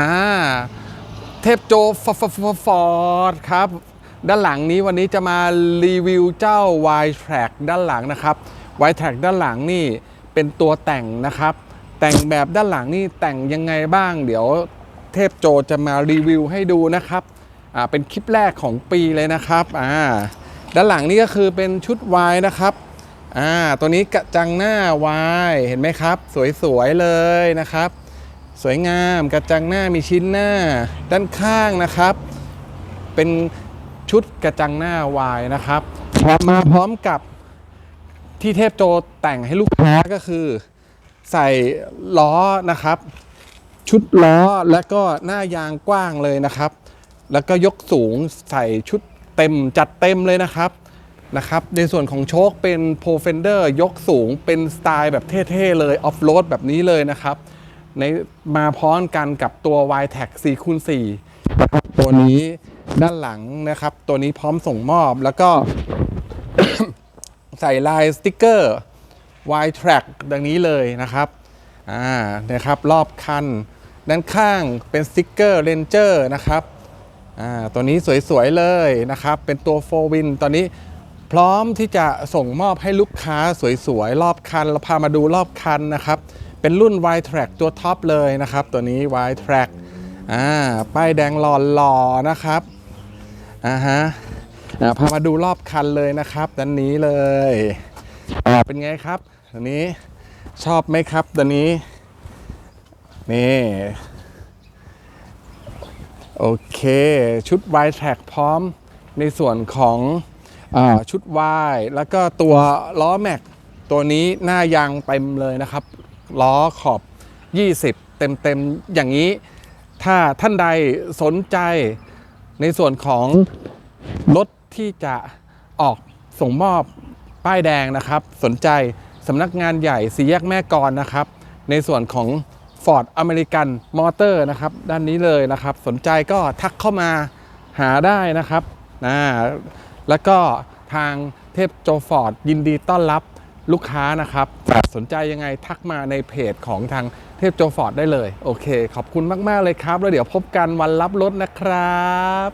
อ่าเทพโจฟฟฟฟอร์ดครับ ด้านหลังนี้วันนี้จะมารีวิวเจ้า Y Track ด้านหลังนะครับ Y Track ด้านหลังนี่เป็นตัวแต่งนะครับ แต่งแบบด้านหลังนี่แต่งยังไงบ้าง เดี๋ยวเทพโจจะมารีวิวให้ดูนะครับอ่าเป็นคลิปแรกของปีเลยนะครับอ่าด้านหลังนี่ก็คือเป็นชุด Y นะครับอ่าตัวนี้กระจังหน้า Y เห็นไหมครับ สวยๆเลยนะครับ สวยงามกระจังหน้ามีชิ้นหน้า ด้านข้างนะครับ เป็นชุดกระจังหน้าวายนะครับพร้อมมาพร้อมกับที่เทพโจแต่งให้ลูกค้าก็คือ ใส่ล้อนะครับ ชุดล้อแล้วก็หน้ายางกว้างเลยนะครับ แล้วก็ยกสูงใส่ชุดเต็มจัดเต็มเลยนะครับนะครับ ในส่วนของโชคเป็นโปรเฟนเดอร์ยกสูงเป็นสไตล์แบบเท่ๆเลยออฟโรดแบบนี้เลยนะครับ ในมาพร้อมกันกับตัว y t a g 4คูณ4ตัวนี้ด้านหลังนะครับ ตัวนี้พร้อมส่งมอบแล้วก็ใส่ลายสติกเกอร์ Y Track ดังนี้เลยนะครับอ่านะครับรอบคัน ด้านข้างเป็นสติกเกอร์เรนเจอร์นะครับอ่าตัวนี้สวยๆเลยนะครับ เป็นตัว4 Win ตอนนี้พร้อมที่จะส่งมอบให้ลูกค้าสวยๆ รอบคัน เราพามาดูรอบคันนะครับ เป็นรุ่น Y Track ตัวท็อปเลยนะครับ ตัวนี้ Y Track อ่าป้ายแดงหล่อๆนะครับอ่าฮะอ่าพามาดูรอบคันเลยนะครับด้านนี้เลยอ่าเป็นไงครับตัวนี้ชอบไหมครับตัวนี้นี่โอเค ชุด Y Track พร้อมในส่วนของอาชุด Y แล้วก็ตัวล้อแม็กตัวนี้หน้ายางเต็มเลยนะครับ ล้อขอบ 20 เต็มๆ อย่างนี้ ถ้าท่านใดสนใจในส่วนของรถที่จะออกส่งมอบป้ายแดงนะครับ สนใจสำนักงานใหญ่สีแยกแม่กลนะครับ ในส่วนของ Ford American Motor นะครับ ด้านนี้เลยนะครับ สนใจก็ทักเข้ามาหาได้นะครับนะแล้วก็ทางเทพโจฟอร์ดยินดีต้อนรับ ลูกค้านะครับสนใจยังไงทักมาในเพจของทางเทพโจฟอร์ดได้เลย โอเค ขอบคุณมาก ๆ เลยครับ แล้วเดี๋ยวพบกันวันรับรถนะครับ